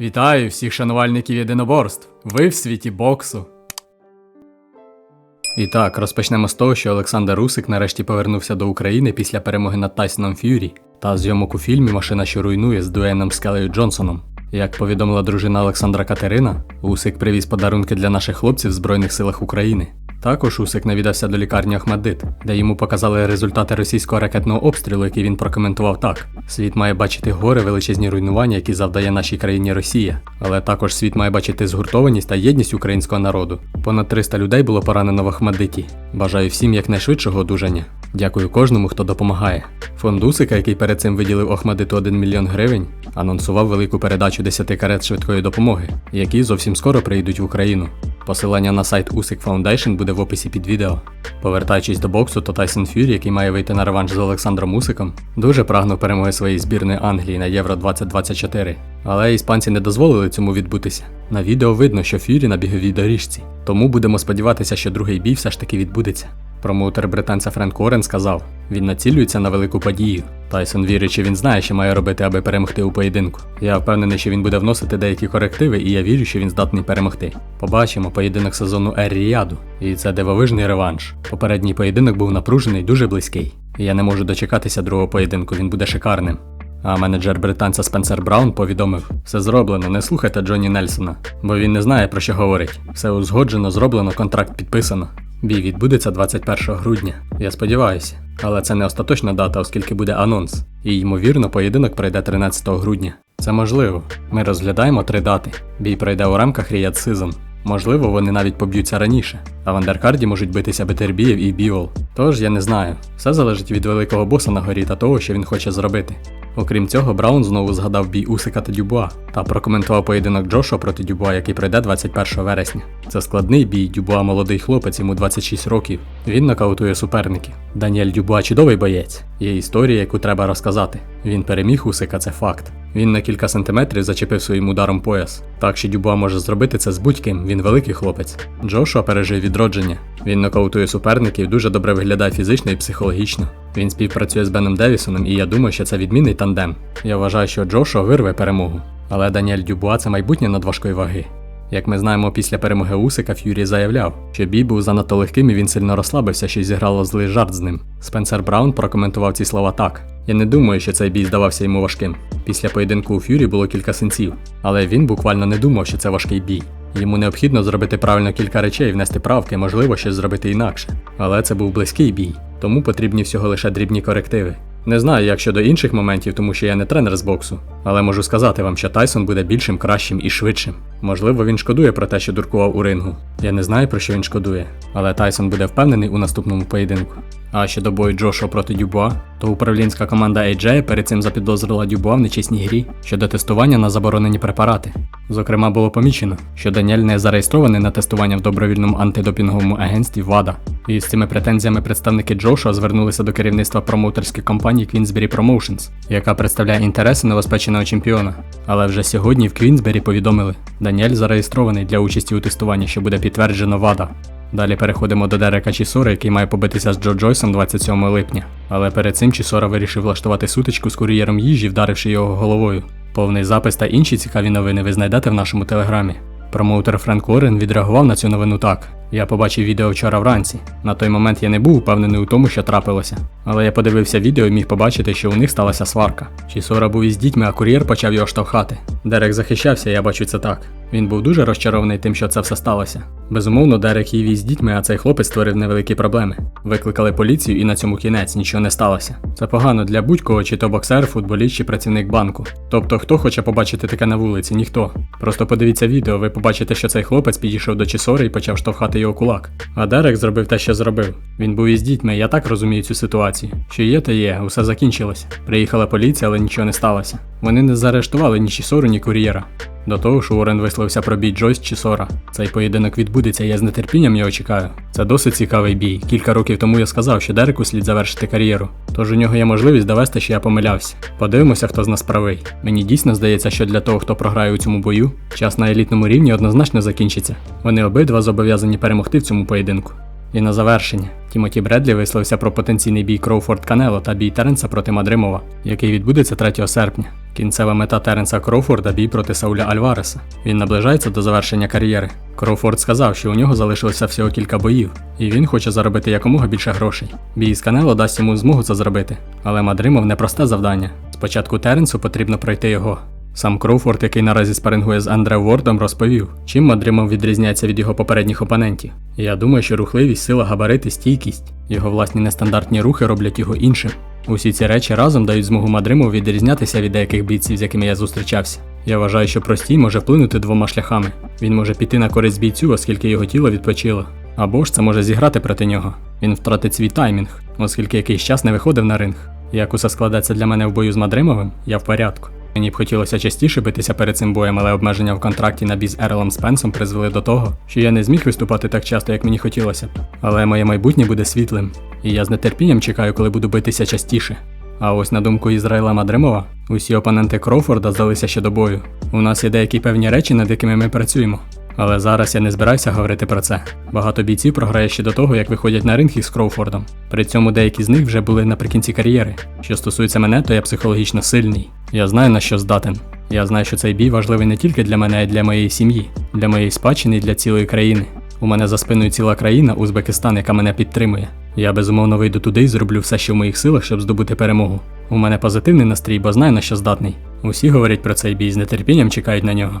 Вітаю всіх шанувальників єдиноборств. Ви в світі боксу. І так, розпочнемо з того, що Олександр Русик нарешті повернувся до України після перемоги над Тайсоном Ф'юрі та зйомок у фільмі Машина, що руйнує з Дуеном Скелею Джонсоном. Як повідомила дружина Олександра Катерина, Усик привіз подарунки для наших хлопців в Збройних силах України. Також Усик навідався до лікарні Ахмаддит, де йому показали результати російського ракетного обстрілу, який він прокоментував так: світ має бачити гори величезні руйнування, які завдає нашій країні Росія. Але також світ має бачити згуртованість та єдність українського народу. Понад 300 людей було поранено в Ахмадиті. Бажаю всім якнайшвидшого одужання. Дякую кожному, хто допомагає. Фонд Усика, який перед цим виділив Охмадиту 1 мільйон гривень, анонсував велику передачу 10 карет швидкої допомоги, які зовсім скоро прийдуть в Україну. Посилання на сайт Usyk Foundation буде в описі під відео. Повертаючись до боксу, то Тайсон Фюрі, який має вийти на реванш з Олександром Усиком, дуже прагнув перемоги своєї збірної Англії на Євро 2024. Але іспанці не дозволили цьому відбутися. На відео видно, що Фюрі на біговій доріжці. Тому будемо сподіватися, що другий бій все ж таки відбудеться. Промоутер британця Френк Уоррен сказав, він націлюється на велику подію. Тайсон вірить, що він знає, що має робити, аби перемогти у поєдинку. Я впевнений, що він буде вносити деякі корективи, і я вірю, що він здатний перемогти. Побачимо поєдинок сезону Ер Ріаду, і це дивовижний реванш. Попередній поєдинок був напружений, дуже близький. Я не можу дочекатися другого поєдинку, він буде шикарним. А менеджер британця Спенсер Браун повідомив: все зроблено, не слухайте Джонні Нельсона, бо він не знає про що говорить. Все узгоджено, зроблено, контракт підписано. Бій відбудеться 21 грудня. Я сподіваюся, але це не остаточна дата, оскільки буде анонс. І ймовірно, поєдинок пройде 13 грудня. Це можливо. Ми розглядаємо три дати. Бій пройде у рамках Ріад Сезон. Можливо, вони навіть поб'ються раніше, а в андеркарді можуть битися Бетербієв і Бівол. Тож я не знаю. Все залежить від великого боса на горі та того, що він хоче зробити. Окрім цього, Браун знову згадав бій Усика та Дюбуа та прокоментував поєдинок Джошуа проти Дюбуа, який пройде 21 вересня. Це складний бій, Дюбуа молодий хлопець, йому 26 років. Він нокаутує суперників. Даніель Дюбуа чудовий боєць. Є історія, яку треба розказати. Він переміг Усика, це факт. Він на кілька сантиметрів зачепив своїм ударом пояс. Так що Дюбуа може зробити це з будь-ким, він великий хлопець. Джошуа пережив відродження. Він нокаутує суперників, дуже добре виглядає фізично і психологічно. Він співпрацює з Беном Девісоном, і я думаю, що це відмінний тандем. Я вважаю, що Джошуа вирве перемогу. Але Даніель Дюбуа це майбутнє надважкої ваги. Як ми знаємо, після перемоги Усика Ф'юрі заявляв, що бій був занадто легким і він сильно розслабився, що зіграло злий жарт з ним. Спенсер Браун прокоментував ці слова так: Я не думаю, що цей бій здавався йому важким. Після поєдинку у Ф'юрі було кілька синців, але він буквально не думав, що це важкий бій. Йому необхідно зробити правильно кілька речей, внести правки, можливо, щось зробити інакше. Але це був близький бій, тому потрібні всього лише дрібні корективи. Не знаю, як щодо інших моментів, тому що я не тренер з боксу, але можу сказати вам, що Тайсон буде більшим, кращим і швидшим. Можливо, він шкодує про те, що дуркував у рингу. Я не знаю, про що він шкодує, але Тайсон буде впевнений у наступному поєдинку. А щодо бою Джошуа проти Дюбуа, то управлінська команда AJ перед цим запідозрила Дюбуа в нечесній грі щодо тестування на заборонені препарати. Зокрема, було помічено, що Даніель не зареєстрований на тестування в добровільному антидопінговому агентстві ВАДА. І з цими претензіями представники Джошуа звернулися до керівництва промоутерської компанії Queensberry Promotions, яка представляє інтереси новоспеченого чемпіона. Але вже сьогодні в Квінсбері повідомили, Даніель зареєстрований для участі у тестуванні, що буде підтверджено ВАДА. Далі переходимо до Дерека Чісора, який має побитися з Джо Джойсом 27 липня. Але перед цим Чісора вирішив влаштувати сутичку з кур'єром їжі, вдаривши його головою. Повний запис та інші цікаві новини ви знайдете в нашому телеграмі. Промоутер Френк Лорен відреагував на цю новину так. Я побачив відео вчора вранці. На той момент я не був упевнений у тому, що трапилося. Але я подивився відео і міг побачити, що у них сталася сварка. Чісора був із дітьми, а кур'єр почав його штовхати. Дерек захищався, я бачу це так. Він був дуже розчарований тим, що це все сталося. Безумовно, Дерек їв із дітьми, а цей хлопець створив невеликі проблеми. Викликали поліцію і на цьому кінець нічого не сталося. Це погано для будь-кого, чи то боксер, футболіст, чи працівник банку. Тобто, хто хоче побачити таке на вулиці, ніхто. Просто подивіться відео, ви побачите, що цей хлопець підійшов до Чісори і почав штовхати його кулак. А Дерек зробив те, що зробив. Він був із дітьми, я так розумію цю ситуацію. Що є, то є, усе закінчилося. Приїхала поліція, але нічого не сталося. Вони не заарештували ні Чісору, ні кур'єра. До того ж, Уоррен висловився про бій Джойс чи Сора. Цей поєдинок відбудеться, я з нетерпінням його чекаю. Це досить цікавий бій. Кілька років тому я сказав, що Дереку слід завершити кар'єру. Тож у нього є можливість довести, що я помилявся. Подивимося, хто з нас правий. Мені дійсно здається, що для того, хто програє у цьому бою, час на елітному рівні однозначно закінчиться. Вони обидва зобов'язані перемогти в цьому поєдинку. І на завершення, Тімоті Бредлі висловився про потенційний бій Кроуфорд Канело та бій Теренса проти Мадримова, який відбудеться 3 серпня. Кінцева мета Теренса Кроуфорда бій проти Сауля Альвареса. Він наближається до завершення кар'єри. Кроуфорд сказав, що у нього залишилося всього кілька боїв, і він хоче заробити якомога більше грошей. Бій з Канело дасть йому змогу це зробити. Але Мадримов непросте завдання. Спочатку Теренсу потрібно пройти його. Сам Кроуфорд, який наразі спарингує з Андре Вордом, розповів, чим Мадримов відрізняється від його попередніх опонентів. Я думаю, що рухливість, сила, габарити, стійкість, його власні нестандартні рухи роблять його іншим. Усі ці речі разом дають змогу Мадримову відрізнятися від деяких бійців, з якими я зустрічався. Я вважаю, що простій може вплинути двома шляхами. Він може піти на користь бійцю, оскільки його тіло відпочило. Або ж це може зіграти проти нього. Він втратить свій таймінг, оскільки якийсь час не виходив на ринг. Як усе складеться для мене в бою з Мадримовим, я в порядку. Мені б хотілося частіше битися перед цим боєм, але обмеження в контракті на бій з Ерлом Спенсом призвели до того, що я не зміг виступати так часто, як мені хотілося. Але моє майбутнє буде світлим, і я з нетерпінням чекаю, коли буду битися частіше. А ось на думку Ізраїла Мадримова, усі опоненти Кроуфорда здалися ще до бою. У нас є деякі певні речі, над якими ми працюємо. Але зараз я не збираюся говорити про це. Багато бійців програє ще до того, як виходять на ринг із Кроуфордом. При цьому деякі з них вже були наприкінці кар'єри. Що стосується мене, то я психологічно сильний. Я знаю на що здатен. Я знаю, що цей бій важливий не тільки для мене, а й для моєї сім'ї, для моєї спадщини і для цілої країни. У мене за спиною ціла країна, Узбекистан, яка мене підтримує. Я безумовно вийду туди і зроблю все, що в моїх силах, щоб здобути перемогу. У мене позитивний настрій, бо знаю на що здатний. Усі говорять про цей бій з нетерпінням чекають на нього.